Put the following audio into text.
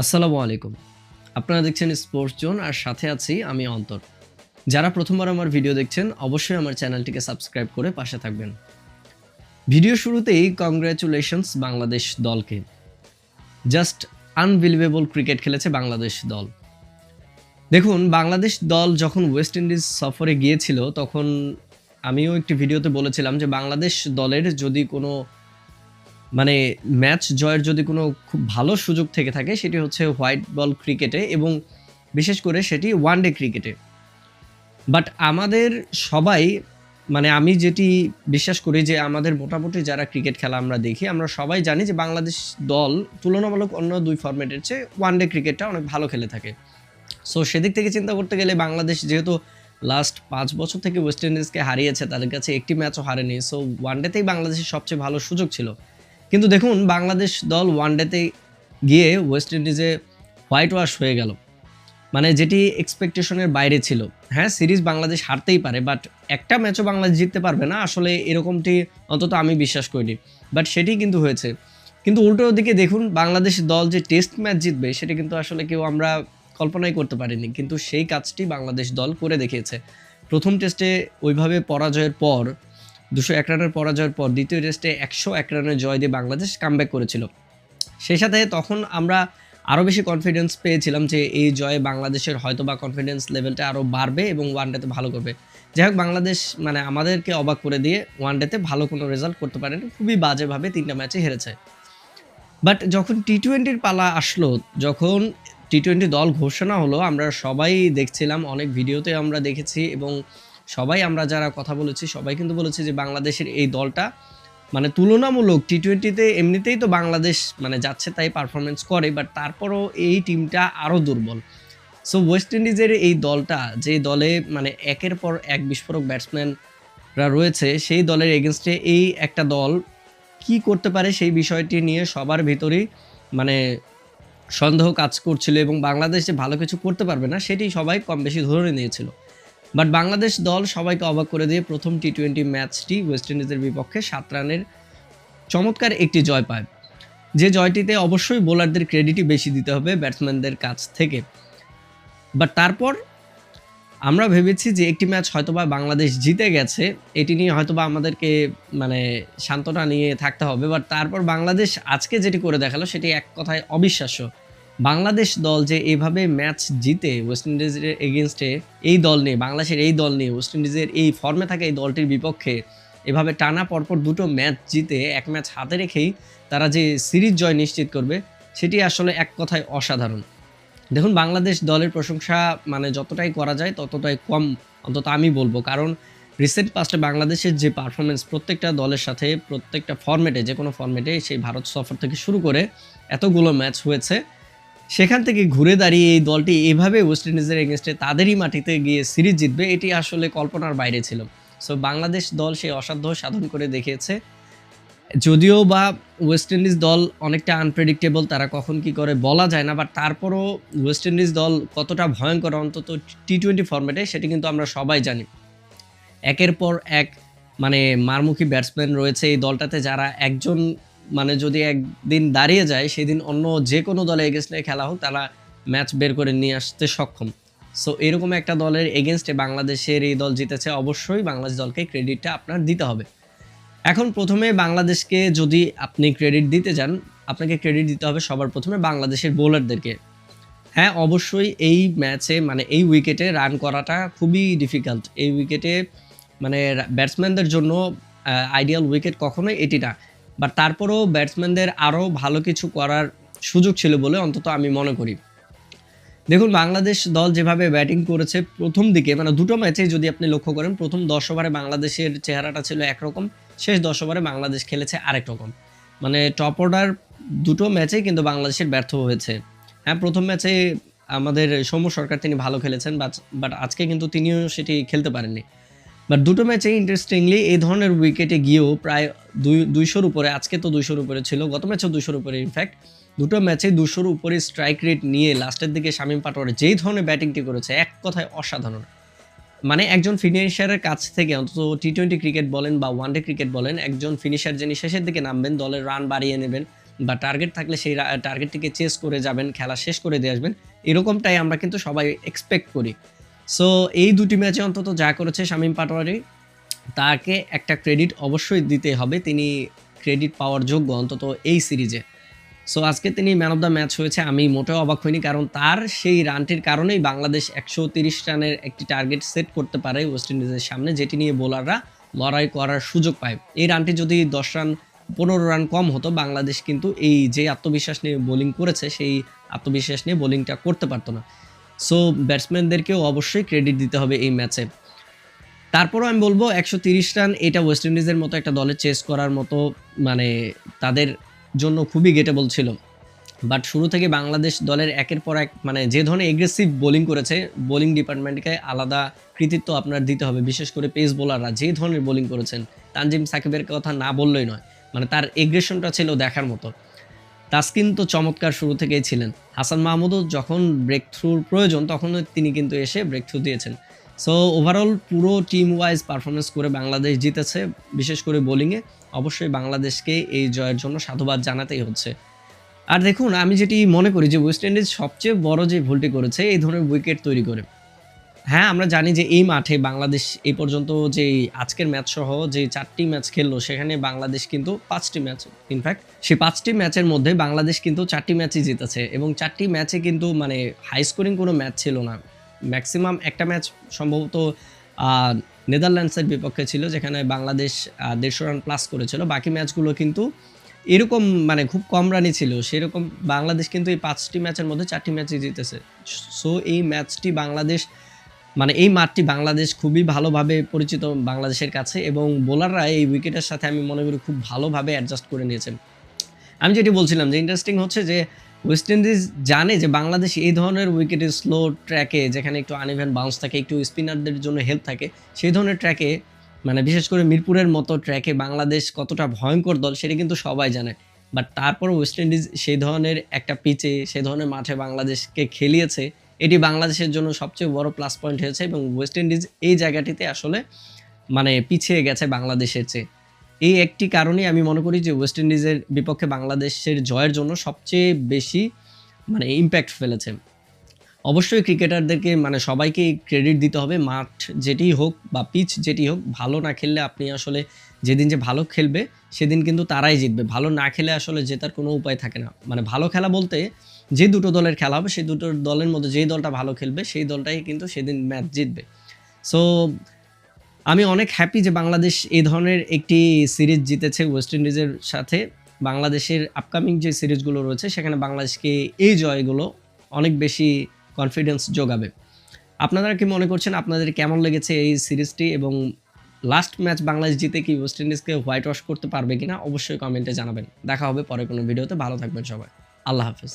আসসালামু আলাইকুম। আপনারা দেখছেন স্পোর্টস জোন আর সাথে আছি আমি অন্তর। যারা প্রথমবার আমার ভিডিও দেখছেন, অবশ্যই আমার চ্যানেলটিকে সাবস্ক্রাইব করে পাশে থাকবেন। ভিডিও শুরুতেই কংগ্রাচুলেশনস বাংলাদেশ দলকে। জাস্ট আনবিলিভেবল ক্রিকেট খেলেছে বাংলাদেশ দল। দেখুন, বাংলাদেশ দল যখন ওয়েস্ট ইন্ডিজ সফরে গিয়েছিল, তখন আমিও একটি ভিডিওতে বলেছিলাম যে, বাংলাদেশ দলের যদি কোনো মানে ম্যাচ জয়ের যদি কোনো খুব ভালো সুযোগ থেকে থাকে, সেটি হচ্ছে হোয়াইট বল ক্রিকেটে এবং বিশেষ করে সেটি ওয়ান ডে ক্রিকেটে। বাট আমাদের সবাই মানে আমি যেটি বিশ্বাস করি যে আমাদের মোটামুটি যারা ক্রিকেট খেলা আমরা দেখি, আমরা সবাই জানি যে বাংলাদেশ দল তুলনামূলক অন্য দুই ফরম্যাটের চেয়ে ওয়ান ডে ক্রিকেটটা অনেক ভালো খেলে থাকে। সো সেদিক থেকে চিন্তা করতে গেলে বাংলাদেশ যেহেতু লাস্ট পাঁচ বছর থেকে ওয়েস্ট ইন্ডিজকে হারিয়েছে, তাদের কাছে একটি ম্যাচও হারেনি। সো ওয়ান ডেতেই বাংলাদেশের সবচেয়ে ভালো সুযোগ ছিল। কিন্তু দেখুন, বাংলাদেশ দল ওয়ান ডেতে গিয়ে ওয়েস্ট ইন্ডিজে হোয়াইট ওয়াশ হয়ে গেল। মানে যেটি এক্সপেকটেশনের বাইরে ছিল। হ্যাঁ সিরিজ বাংলাদেশ হারতেই পারে বাট একটা ম্যাচও বাংলাদেশ জিততে পারবে না। আসলে এরকমটি অন্তত আমি বিশ্বাস করিনি। বাট সেটি কিন্তু হয়েছে। কিন্তু উল্টো দিকে দেখুন, বাংলাদেশ দল যে টেস্ট ম্যাচ জিতবে, সেটা কিন্তু আসলে কেউ আমরা কল্পনাই করতে পারিনি। কিন্তু সেই কাজটি বাংলাদেশ দল করে দেখিয়েছে। প্রথম টেস্টে ওইভাবে পরাজয়ের পর দুশো এক রানের পরাজয়ের পর দ্বিতীয় টেস্টে একশো এক রানের জয় দিয়ে বাংলাদেশ কামব্যাক করেছিল। সেই সাথে তখন আমরা আরও বেশি কনফিডেন্স পেয়েছিলাম যে এই জয়ে বাংলাদেশের হয়তো বা কনফিডেন্স লেভেলটা আরও বাড়বে এবং ওয়ানডেতে ভালো করবে। যাই হোক, বাংলাদেশ মানে আমাদেরকে অবাক করে দিয়ে ওয়ানডেতে ভালো কোনো রেজাল্ট করতে পারেনি। খুবই বাজেভাবে তিনটা ম্যাচে হেরেছে। বাট যখন টি টোয়েন্টির পালা আসলো, যখন টি টোয়েন্টি দল ঘোষণা হলো, আমরা সবাই দেখছিলাম, অনেক ভিডিওতে আমরা দেখেছি এবং সবাই আমরা যারা কথা বলেছি, সবাই কিন্তু বলেছি যে বাংলাদেশের এই দলটা মানে তুলনামূলক টি টোয়েন্টিতে এমনিতেই তো বাংলাদেশ মানে যাচ্ছে তাই পারফরমেন্স করে বাট তারপরও এই টিমটা আরও দুর্বল। সো ওয়েস্ট ইন্ডিজের এই দলটা, যে দলে মানে একের পর এক বিস্ফোরক ব্যাটসম্যানরা রয়েছে, সেই দলের এগেনস্টে এই একটা দল কি করতে পারে সেই বিষয়টি নিয়ে সবার ভিতরেই মানে সন্দেহ কাজ করছিল এবং বাংলাদেশ ভালো কিছু করতে পারবে না, সেটি সবাই কম বেশি ধরে নিয়েছিল। বাট বাংলাদেশ দল সবাইকে অবাক করে দিয়ে প্রথম টি টোয়েন্টি ম্যাচটি ওয়েস্ট ইন্ডিজের বিপক্ষে সাত রানের চমৎকার একটি জয় পায়। যে জয়টিতে অবশ্যই বোলারদের ক্রেডিটই বেশি দিতে হবে ব্যাটসম্যানদের কাছ থেকে। বাট তারপর আমরা ভেবেছি যে একটি ম্যাচ হয়তোবা বাংলাদেশ জিতে গেছে, এটি নিয়ে হয়তোবা আমাদেরকে মানে শান্তটা নিয়ে থাকতে হবে। বাট তারপর বাংলাদেশ আজকে যেটি করে দেখাল, সেটি এক কথায় অবিশ্বাস্য। বাংলাদেশ দল যে এভাবে ম্যাচ জিতে ওয়েস্ট ইন্ডিজের এগেনস্টে এই দল নিয়ে, বাংলাদেশের এই দল নিয়ে ওয়েস্ট ইন্ডিজের এই ফর্মে থাকা এই দলটির বিপক্ষে এভাবে টানা পরপর দুটো ম্যাচ জিতে এক ম্যাচ হাতে রেখেই তারা যে সিরিজ জয় নিশ্চিত করবে, সেটি আসলে এক কথায় অসাধারণ। দেখুন, বাংলাদেশ দলের প্রশংসা মানে যতটাই করা যায় ততটাই কম অন্তত আমি বলব। কারণ রিসেন্ট পাস্টে বাংলাদেশের যে পারফরমেন্স প্রত্যেকটা দলের সাথে, প্রত্যেকটা ফর্মেটে যে কোনো ফর্মেটে সেই ভারত সফর থেকে শুরু করে এতগুলো ম্যাচ হয়েছে। সেখান থেকে ঘুরে দাঁড়িয়ে এই দলটি এভাবে ওয়েস্ট ইন্ডিজের এগেনস্টে তাদেরই মাটিতে গিয়ে সিরিজ জিতবে, এটি আসলে কল্পনার বাইরে ছিল। সো বাংলাদেশ দল সেই অসাধ্য সাধন করে দেখিয়েছে। যদিও বা ওয়েস্ট ইন্ডিজ দল অনেকটা আনপ্রেডিক্টেবল তারা কখন কি করে বলা যায় না বাট তারপরও ওয়েস্ট ইন্ডিজ দল কতটা ভয়ঙ্কর অন্তত টি টোয়েন্টি ফর্মেটে সেটি কিন্তু আমরা সবাই জানি। একের পর এক মানে মারমুখী ব্যাটসম্যান রয়েছে এই দলটাতে, যারা একজন মানে যদি একদিন দাঁড়িয়ে যায়, সেদিন অন্য যে কোনো দলে এগেনস্টে খেলা হোক, তারা ম্যাচ বের করে নিয়ে আসতে সক্ষম। সো এরকম একটা দলের এগেনস্টে বাংলাদেশের এই দল জিতেছে, অবশ্যই বাংলাদেশ দলকে ক্রেডিটটা আপনার দিতে হবে। এখন প্রথমে বাংলাদেশকে যদি আপনি ক্রেডিট দিতে যান আপনাকে ক্রেডিট দিতে হবে সবার প্রথমে বাংলাদেশের বোলারদেরকে হ্যাঁ অবশ্যই এই ম্যাচে মানে এই উইকেটে রান করাটা খুবই ডিফিকাল্ট এই উইকেটে মানে ব্যাটসম্যানদের জন্য আইডিয়াল উইকেট কখনোই এটি না। বাট তারপরেও ব্যাটসম্যানদের আরও ভালো কিছু করার সুযোগ ছিল বলে অন্তত আমি মনে করি। দেখুন, বাংলাদেশ দল যেভাবে ব্যাটিং করেছে প্রথম দিকে মানে দুটো ম্যাচেই যদি আপনি লক্ষ্য করেন, প্রথম দশ ওভারে বাংলাদেশের চেহারাটা ছিল একরকম, শেষ দশ ওভারে বাংলাদেশ খেলেছে আরেক রকম। মানে টপ অর্ডার দুটো ম্যাচেই কিন্তু বাংলাদেশের ব্যর্থ হয়েছে। হ্যাঁ প্রথম ম্যাচে আমাদের সৌম্য সরকার তিনি ভালো খেলেছেন বাট আজকে কিন্তু তিনিও সেটি খেলতে পারেননি। বাট দুটো ম্যাচে ইন্টারেস্টিংলি এই ধরনের উইকেটে গিয়েও প্রায় দুই, দুইশোর উপরে, আজকে তো দুইশোর উপরে ছিল, গত ম্যাচেও দুইশোর উপরে ইনফ্যাক্ট দুটো ম্যাচে দুশোর উপরে স্ট্রাইক রেট নিয়ে লাস্টের দিকে শামীম পাটোয়ার যেই ধরনের ব্যাটিংটি করেছে, এক কথায় অসাধারণ। মানে একজন ফিনিশারের কাছ থেকে অন্তত টি টোয়েন্টি ক্রিকেট বলেন বা ওয়ানডে ক্রিকেট বলেন, একজন ফিনিশার যিনি শেষের দিকে নামবেন দলের রান বাড়িয়ে নেবেন বা টার্গেট থাকলে সেই টার্গেটটিকে চেস করে যাবেন, খেলা শেষ করে দিয়ে আসবেন, এরকমটাই আমরা কিন্তু সবাই এক্সপেক্ট করি। সো এই দুটি ম্যাচে অন্তত যা করেছে শামীম পাটোয়ারি, তাকে একটা ক্রেডিট অবশ্যই দিতে হবে। তিনি ক্রেডিট পাওয়ার যোগ্য অন্তত এই সিরিজে সো আজকে তিনি ম্যান অফ দ্য ম্যাচ হয়েছে। আমি মোটেও অবাক হইনি, কারণ তার সেই রানটির কারণেই বাংলাদেশ একশো তিরিশ রানের একটি টার্গেট সেট করতে পারে ওয়েস্ট ইন্ডিজের সামনে, যেটি নিয়ে বোলাররা লড়াই করার সুযোগ পায়। এই রানটি যদি দশ রান, পনেরো রান কম হতো, বাংলাদেশ কিন্তু এই যে আত্মবিশ্বাস নিয়ে বোলিং করেছে, সেই আত্মবিশ্বাস নিয়ে বোলিংটা করতে পারতো না। সো ব্যাটসম্যানদেরকেও অবশ্যই ক্রেডিট দিতে হবে এই ম্যাচে তারপরও আমি বলব, একশো রান এটা ওয়েস্ট ইন্ডিজের মতো একটা দলে চেস করার মতো মানে তাদের জন্য খুবই গেটেবল ছিল। বাট শুরু থেকে বাংলাদেশ দলের একের পর এক মানে যে ধরনের এগ্রেসিভ বোলিং করেছে বোলিং ডিপার্টমেন্টকে আলাদা কৃতিত্ব আপনার দিতে হবে। বিশেষ করে পেস বোলাররা যে ধরনের বোলিং করেছেন, তানজিম সাকিবের কথা না বললেই নয়। মানে তার এগ্রেশনটা ছিল দেখার মতো। তাসকিন তো চমৎকার শুরু থেকেই ছিলেন। হাসান মাহমুদও যখন ব্রেক থ্রুর প্রয়োজন তখন তিনি কিন্তু এসে ব্রেক থ্রু দিয়েছেন। সো ওভারঅল পুরো টিম ওয়াইজ পারফরমেন্স করে বাংলাদেশ জিতেছে, বিশেষ করে বোলিংয়ে অবশ্যই বাংলাদেশকে এই জয়ের জন্য সাধুবাদ জানাতেই হচ্ছে। আর দেখুন, আমি যেটি মনে করি যে ওয়েস্ট ইন্ডিজ সবচেয়ে বড় যে ভুলটি করেছে, এই ধরনের উইকেট তৈরি করে। হ্যাঁ আমরা জানি যে এই মাঠে বাংলাদেশ এই পর্যন্ত যে আজকের ম্যাচ সহ যে চারটি ম্যাচ খেললো, সেখানে বাংলাদেশ কিন্তু পাঁচটি ম্যাচ ইনফ্যাক্ট সেই পাঁচটি ম্যাচের মধ্যে বাংলাদেশ কিন্তু চারটি ম্যাচই জিতেছে এবং চারটি ম্যাচে কিন্তু মানে হাই স্কোরিং কোনো ম্যাচ ছিল না। ম্যাক্সিমাম একটা ম্যাচ সম্ভবত নেদারল্যান্ডসের বিপক্ষে ছিল, যেখানে বাংলাদেশ দেড়শো রান প্লাস করেছিল। বাকি ম্যাচগুলো কিন্তু এরকম মানে খুব কম রানই ছিল। সেরকম বাংলাদেশ কিন্তু এই পাঁচটি ম্যাচের মধ্যে চারটি ম্যাচই জিতেছে। সো এই ম্যাচটি বাংলাদেশ মানে এই মাঠটি বাংলাদেশ খুবই ভালোভাবে পরিচিত বাংলাদেশের কাছে এবং বোলাররা এই উইকেটের সাথে আমি মনে করি খুব ভালোভাবে অ্যাডজাস্ট করে নিয়েছেন। আমি যেটি বলছিলাম যে ইন্টারেস্টিং হচ্ছে যে ওয়েস্ট ইন্ডিজ জানে যে বাংলাদেশ এই ধরনের উইকেটে স্লো ট্র্যাকে যেখানে একটু আনইভেন বাউন্স থাকে, একটু স্পিনারদের জন্য হেল্প থাকে, সেই ধরনের ট্র্যাকে মানে বিশেষ করে মিরপুরের মতো ট্র্যাকে বাংলাদেশ কতটা ভয়ঙ্কর দল সেটা কিন্তু সবাই জানে। বাট তারপর ওয়েস্ট ইন্ডিজ সেই ধরনের একটা পিচে সেই ধরনের মাঠে বাংলাদেশকে খেলিয়েছে এটি বাংলাদেশের জন্য সবচেয়ে বড় প্লাস পয়েন্ট হয়েছে এবং ওয়েস্ট ইন্ডিজ এই জায়গাটিতে আসলে মানে পিছিয়ে গেছে বাংলাদেশের চেয়ে। এই একটি কারণেই আমি মনে করি যে ওয়েস্ট ইন্ডিজের বিপক্ষে বাংলাদেশের জয়ের জন্য সবচেয়ে বেশি মানে ইম্প্যাক্ট ফেলেছে। অবশ্যই ক্রিকেটারদেরকে মানে সবাইকে ক্রেডিট দিতে হবে, মাঠ যেটি হোক বা পিচ যেটি হোক, ভালো না খেললে আপনি আসলে যেদিন যে ভালো খেলবে, সেদিন কিন্তু তারাই জিতবে। ভালো না খেলে আসলে জেতার কোনো উপায় থাকে না। মানে ভালো খেলা বলতে যে দুটো দলের খেলা হবে, সেই দুটো দলের মধ্যে যেই দলটা ভালো খেলবে, সেই দলটাই কিন্তু সেদিন ম্যাচ জিতবে। সো আমি অনেক হ্যাপি যে বাংলাদেশ এই ধরনের একটি সিরিজ জিতেছে ওয়েস্ট ইন্ডিজের সাথে। বাংলাদেশের আপকামিং যে সিরিজগুলো রয়েছে, সেখানে বাংলাদেশকে এই জয়গুলো অনেক বেশি কনফিডেন্স যোগাবে। আপনারা কি মনে করছেন, আপনাদের কেমন লেগেছে এই সিরিজটি এবং লাস্ট ম্যাচ বাংলাদেশ জিতে কি ওয়েস্ট ইন্ডিজকে হোয়াইট ওয়াশ করতে পারবে কিনা, অবশ্যই কমেন্টে জানাবেন। দেখা হবে পরে কোনো ভিডিওতে ভালো থাকবেন সবাই। আল্লাহ হাফিজ।